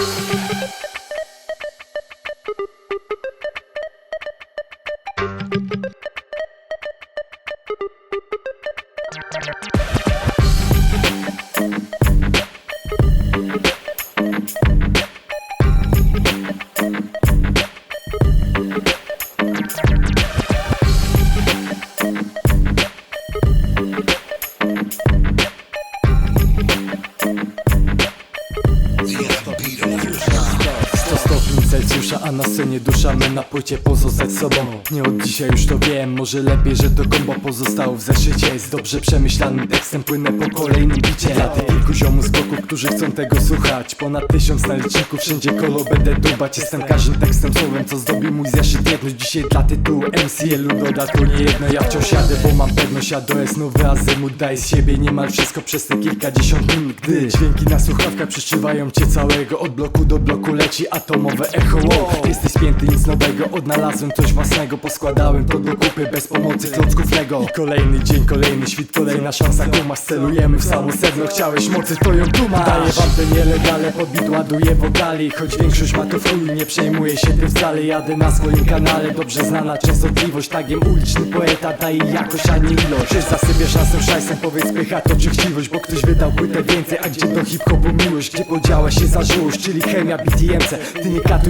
Thank Beat stuff. Still stuff Celsjusza, a na scenie dusza My na płycie pozostać sobą. Nie od dzisiaj już to wiem Może lepiej, że to kombo pozostało w zeszycie. Jest dobrze przemyślanym tekstem Płynę po kolejnym bicie. Dla tych kilku ziomów z boku, którzy chcą tego słuchać. Ponad tysiąc na liczniku, wszędzie kolo będę dubać. Jestem każdym tekstem słowem, co zdobi mój zeszyt. Jedność Dzisiaj dla tytułu MCL-u doda to nie jedno Ja wciąż jadę, bo mam pewność, a do jest nowy azymut Daj z siebie niemal wszystko przez te kilkadziesiąt minut. Gdy dźwięki na słuchawkach przyszywają cię całego Od bloku do bloku leci atomowe echo wow. Jesteś spięty, nic nowego, odnalazłem coś własnego Poskładałem to do kupy bez pomocy klocków Lego. I kolejny dzień, kolejny świt, kolejna szansa kumasz Celujemy w samo sedno, chciałeś mocy, to ją tu masz. Daję wam te nielegalne, podbit ładuję wokali Choć większość ma to w chuj, nie przejmuję się tym wcale. Jadę na swoim kanale, dobrze znana częstotliwość. Tagiem uliczny poeta, daje jakość, a nie ilość. Czy zasypiesz czasem szajsem, powiedz pycha to czy chciwość Bo ktoś wydał płytę więcej, a gdzie do hip-hopu miłość? Gdzie podziała się zażyłość, czyli chemia BTMC Ty nie katuj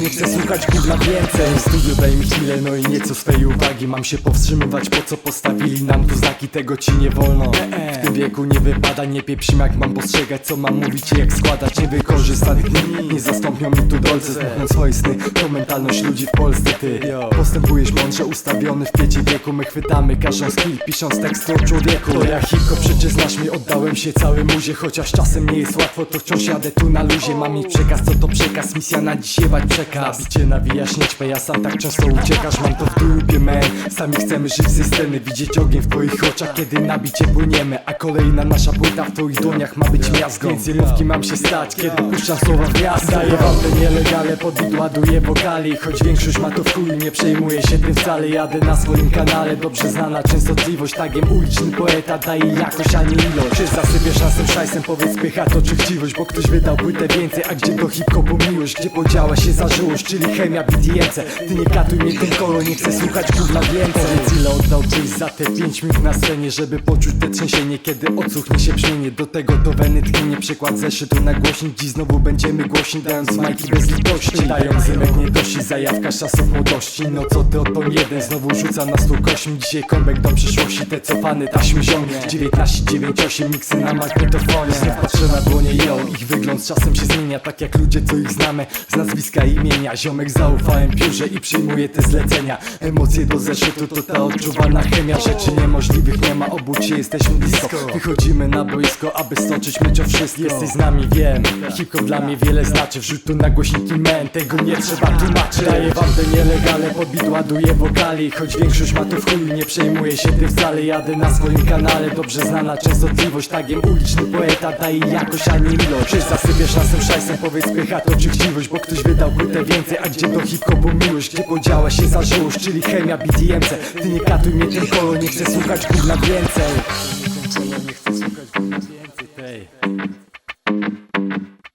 nie chcę słuchać gówna więcej. W studiu daj mi chwilę, no i nieco swej uwagi. Mam się powstrzymywać, po co postawili nam tu znaki Tego ci nie wolno. W tym wieku nie wypada, nie pieprzim jak mam postrzegać Co mam mówić i jak składać, nie wykorzystanych dni Nie zastąpią mi tu dolce, zmuchnę swoje sny. To mentalność ludzi w Polsce, ty. Postępujesz mądrze, ustawiony w piecie wieku. My chwytamy każdą skill, pisząc teksty o człowieku. To ja hip przecież znasz mnie, oddałem się całym muzie Chociaż czasem nie jest łatwo, to wciąż jadę tu na luzie. Mam mieć przekaz, co to przekaz, misja na dziś jebać przekaz Nabicie nawijasz nieczpę, ja sam tak często uciekasz Mam to w dupie, man. Sami chcemy żyć ze sceny, widzieć ogień w twoich oczach Kiedy nabicie płyniemy, a kolejna nasza płyta w twoich dłoniach ma być miazgą. Więcej mówki mam się stać, kiedy puszczam słowa w miasta Daję wam te nielegalne, podbit ładuję wokali Choć większość ma to w chuj, nie przejmuję się tym wcale. Jadę na swoim kanale, dobrze znana częstotliwość Tagiem uliczny poeta, daje jakość, a nie ilość. Czy zasypiesz czasem szajsem, powiedz pycha to czy chciwość Bo ktoś wydał płytę więcej, a gdzie do hip-hopu miłość Gdzie podziała się zażyłość, czyli chemia BDMC Ty nie katuj mnie tym kolo, nie chcę słuchać gówna więcej. Powiedz ile oddałbyś za te 5 minut na scenie Żeby poczuć te trzęsienie, kiedy odsłuchnie się brzmienie Do tego do weny tchnienie, przykład zeszytu na głośnik. Dziś znowu będziemy głośni, dając majki bez litości. Dają zymek nie dości, zajawka czasów młodości. No co ty o to jeden, znowu rzuca na stół kośmi Dzisiaj kombek do przyszłości, te cofane taśmy ziomie. 1998, miksy na magnetofonie. Znów patrzę na dłonie, yo, ich wygląd czasem się zmienia Tak jak ludzie, co ich znamy, nazwiska imienia. Ziomek zaufałem piórze i przyjmuję te zlecenia. Emocje do zeszytu to ta odczuwana chemia. Rzeczy niemożliwych nie ma, się, jesteśmy blisko. Wychodzimy na boisko, aby stoczyć mecz o wszystko. Jesteś z nami, wiem, hip-hop dla mnie wiele znaczy. Wrzuć tu na głośniki men, tego nie trzeba tłumaczyć. Daję wam te nielegalne, podbit ładuję wokali. Choć większość ma to w chuj, nie przejmuję się tym wcale. Jadę na swoim kanale, dobrze znana częstotliwość Tagiem uliczny poeta, daje jakość, a nie ilość. Czy zasypiesz czasem szajsem, powiedz pycha to czy chciwość Bo ktoś wydał płytę więcej, a gdzie do hip-hopu miłość Gdzie podziała się zażyłość, czyli chemia BDMC Ty nie katuj mnie tym kolo, nie chcę słuchać gówna więcej Nie chcę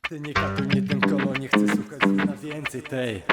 Ty nie katuj mnie tym kolo, nie chcę słuchać gówna więcej tej